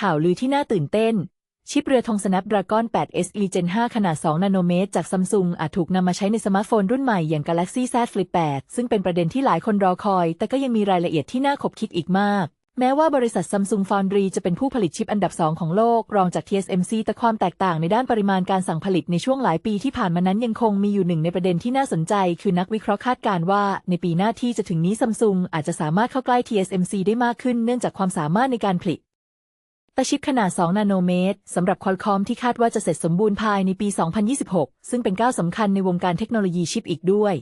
ข่าวลือที่น่าตื่นเต้น ชิปเรือธง Snapdragon 8 SE Gen 5 ขนาด 2 นาโนเมตร จากซัมซุงอาจถูกนำมาใช้ในสมาร์ทโฟนรุ่นใหม่อย่าง Galaxy Z Flip 8 ซึ่งเป็นประเด็นที่หลายคนรอคอย แต่ก็ยังมีรายละเอียดที่น่าขบคิดอีกมาก แม้ว่าบริษัท Samsung Foundry จะเป็นผู้ผลิตชิปอันดับ 2 ของโลก รองจาก TSMC แต่ความแตกต่างในด้านปริมาณการสั่งผลิตในช่วงหลายปีที่ผ่านมานั้นยังคงมีอยู่หนึ่งในประเด็นที่น่าสนใจ คือนักวิเคราะห์คาดการณ์ว่า ในปีหน้าที่จะถึงนี้ Samsung อาจจะสามารถเข้าใกล้ TSMC ได้มากขึ้น เนื่องจากความสามารถในการผลิต ตชิปขนาด 2 นาโนเมตรสำหรับควอลคอมที่คาดว่าจะเสร็จสมบูรณ์ภายในปี 2026 ซึ่งเป็นก้าวสำคัญในวงการเทคโนโลยีชิปอีกด้วย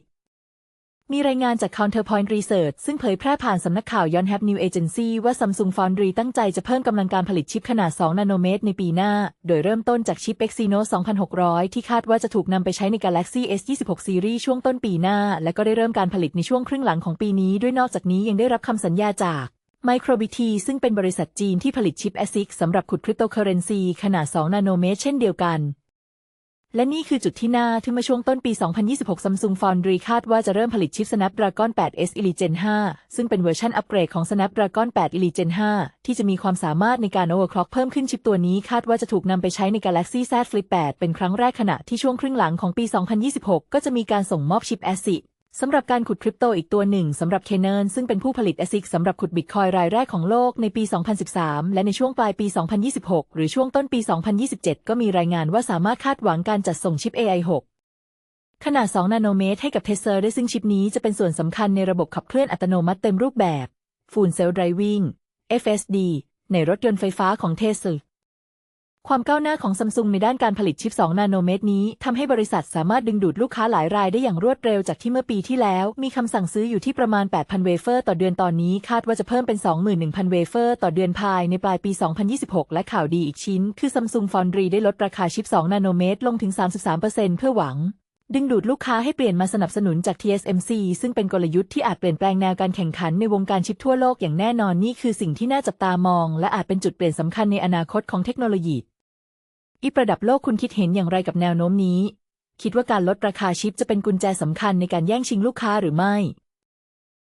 มีรายงานจาก Counterpoint Research ซึ่งเผยแพร่ผ่านสำนักข่าว Yonhap New Agency ว่า Samsung Foundry ตั้งใจจะเพิ่มกำลังการผลิตชิปขนาด 2 นาโนเมตร ในปีหน้า โดยเริ่มต้นจากชิป Exynos 2600 ที่คาดว่าจะถูกนำไปใช้ใน Galaxy S26 Series ช่วงต้นปีหน้า และก็ได้เริ่มการผลิตในช่วงครึ่งหลังของปีนี้ ด้วยนอกจากนี้ยังได้รับคำสัญญาจาก MicroBT ซึ่งเป็นบริษัทจีนที่ผลิตชิป ASIC สำหรับขุดคริปโตเคอเรนซีขนาด 2 นาโนเมตรเช่นเดียวกัน และนี่คือจุดที่น่าทึ่งเมื่อช่วงต้นปี 2026 Samsung Foundry คาดว่าจะเริ่มผลิตชิป Snapdragon 8 S Elite Gen 5 ซึ่งเป็นเวอร์ชันอัปเกรดของ Snapdragon 8 Elite Gen 5 ที่จะมีความสามารถในการ overclock เพิ่มขึ้นชิปตัวนี้คาดว่าจะถูกนำไปใช้ใน Galaxy Z Flip 8 เป็นครั้งแรกขณะที่ช่วงครึ่งหลังของปี 2026 ก็จะมีการส่งมอบชิป ASIC สำหรับการขุดคริปโตอีกตัวหนึ่งสำหรับ Canaan ซึ่งเป็นผู้ผลิต ASIC สำหรับขุดบิตคอยรายแรกของโลกในปี 2013 และในช่วงปลายปี 2026 หรือช่วงต้นปี 2027 ก็มีรายงานว่าสามารถคาดหวังการจัดส่งชิป AI 6 ขนาด 2 นาโนเมตรให้กับ Tesla ได้ซึ่งชิปนี้จะเป็นส่วนสำคัญในระบบขับเคลื่อนอัตโนมัติเต็มรูปแบบ Full Self Driving FSD ในรถยนต์ไฟฟ้าของ Tesla ความก้าวหน้าของซัมซุงในด้านการผลิตชิป 2 นาโนเมตรนี้ทำให้บริษัทสามารถดึงดูดลูกค้าหลายรายได้อย่างรวดเร็วจากที่เมื่อปีที่แล้ว มีคำสั่งซื้ออยู่ที่ประมาณ 8,000 เวเฟอร์ต่อเดือนตอนนี้คาดว่าจะเพิ่มเป็น 21,000 เวเฟอร์ต่อเดือนภายในปลายปี 2026 และข่าวดีอีกชิ้น คือ Samsung Foundry ได้ลดราคาชิป 2 นาโนเมตรลงถึง 33%เพื่อหวังดึงดูดลูกค้าให้เปลี่ยนมาสนับสนุนจาก TSMC ซึ่งเป็นกลยุทธ์ที่อาจเปลี่ยนแปลงแนวการแข่งขันในวงการชิปทั่วโลกอย่างแน่นอนนี่คือสิ่งที่น่าจับตามอง และอาจเป็นจุดเปลี่ยนสำคัญในอนาคตของเทคโนโลยี อีประดับโลกคุณคิดเห็นอย่างไรกับแนวโน้มนี้ คิดว่าการลดราคาชิปจะเป็นกุญแจสำคัญในการแย่งชิงลูกค้าหรือไม่